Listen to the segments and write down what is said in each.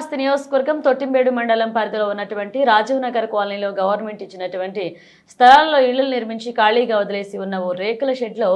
శ్రీకాళహస్తి నియోజకవర్గం తొట్టింబేడు మండలం పరిధిలో ఉన్నటువంటి రాజీవ్ నగర్ కాలనీలో గవర్నమెంట్ ఇచ్చినటువంటి స్థలాల్లో ఇళ్ళు నిర్మించి ఖాళీగా వదిలేసి ఉన్న ఓ రేకుల షెడ్లో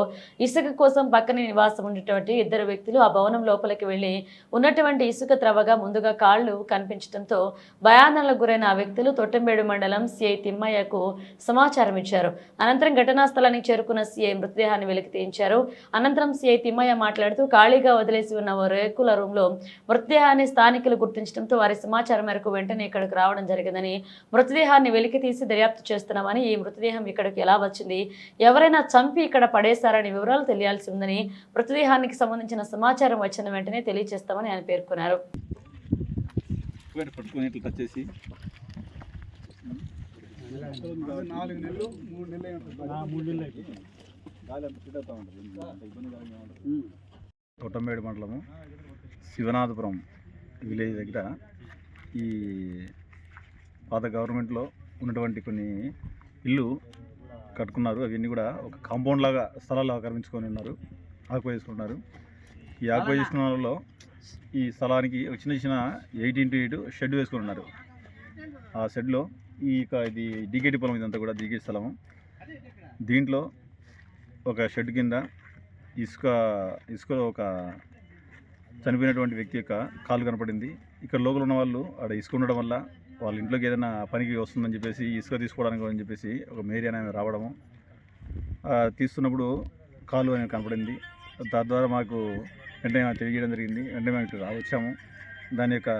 ఇసుక కోసం పక్కనే నివాసం ఉన్నటువంటి ఇద్దరు వ్యక్తులు ఆ భవనం లోపలికి వెళ్ళి ఉన్నటువంటి ఇసుక త్రవ్వగా ముందుగా కాళ్ళు కనిపించడంతో భయానాలకు గురైన ఆ వ్యక్తులు తొట్టింబేడు మండలం సిఐ తిమ్మయ్యకు సమాచారం ఇచ్చారు. అనంతరం ఘటనా స్థలానికి చేరుకున్న సిఐ మృతదేహాన్ని వెలికి తీయించారు. అనంతరం సిఐ తిమ్మయ్య మాట్లాడుతూ ఖాళీగా వదిలేసి ఉన్న ఓ రేకుల రూమ్లో మృతదేహాన్ని స్థానికులు గుర్తించడంతో వారి సమాచారం మేరకు వెంటనే ఇక్కడికి రావడం జరిగిందని మృతదేహాన్ని వెలికి తీసి దర్యాప్తు చేస్తున్నామని ఈ మృతదేహం ఇక్కడికి ఎలా వచ్చింది? ఎవరైనా చంపి ఇక్కడ పడేశారని వివరాలు తెలియాల్సి ఉందని మృతదేహానికి సంబంధించిన సమాచారం వచ్చిన వెంటనే తెలియజేస్తామని ఆయన పేర్కొన్నారు. ఒకటి పట్టుకొని ఇట్లా టచ్ చేసి. నాలుగు నెలలు మూడు నెలలు మూడు నెలలు గాలి అంత స్పీడ్ అవుతా ఉంటుంది అంత ఇబ్బందికరంగా ఉంటుంది. తొట్టంబేడు మండలము శివనాథపురం. విలేజ్ దగ్గర ఈ పాత గవర్నమెంట్లో ఉన్నటువంటి కొన్ని ఇల్లు కట్టుకున్నారు. అవన్నీ కూడా ఒక కాంపౌండ్ లాగా స్థలాలు ఆక్రమించుకొని ఉన్నారు. ఆక్యుపై ఈ ఆక్యుపై చేసుకున్న వాళ్ళలో ఈ స్థలానికి ఒక చిన్న చిన్న ఎయిట్ ఇంటూ ఎయిట్ షెడ్ వేసుకొని ఉన్నారు. ఆ షెడ్లో ఈ ఇది డిగేటి పొలం ఇదంతా కూడా దిగేటి స్థలము. దీంట్లో ఒక షెడ్ కింద ఇసుక ఇసుకలో ఒక చనిపోయినటువంటి వ్యక్తి యొక్క కాలు కనపడింది. ఇక్కడ లోపల ఉన్న వాళ్ళు ఆడ ఇసుక ఉండడం వల్ల వాళ్ళ ఇంట్లోకి ఏదైనా పనికి వస్తుందని చెప్పేసి ఇసుక తీసుకోవడానికి అని చెప్పేసి ఒక మేరీ అనే రావడము. తీస్తున్నప్పుడు కాలు అనేది కనపడింది. తద్వారా మాకు వెంటనే తెలియజేయడం జరిగింది. వెంటనే మేము ఇక్కడ వచ్చాము. దాని యొక్క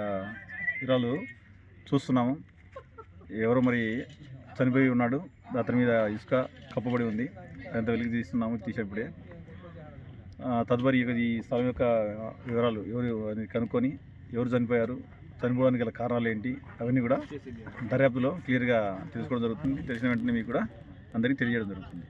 వివరాలు చూస్తున్నాము. ఎవరో మరి చనిపోయి ఉన్నాడు. అతని మీద ఇసుక కప్పబడి ఉంది. అంత వెలికి తీస్తున్నాము. తీసేప్పుడే తదుపరి ఈ స్థలం యొక్క వివరాలు ఎవరు అని కనుక్కొని ఎవరు చనిపోయారు చనిపోవడానికి గల కారణాలు ఏంటి అవన్నీ కూడా దర్యాప్తులో క్లియర్గా తెలుసుకోవడం జరుగుతుంది. తెలిసిన వెంటనే మీకు కూడా అందరికీ తెలియజేయడం జరుగుతుంది.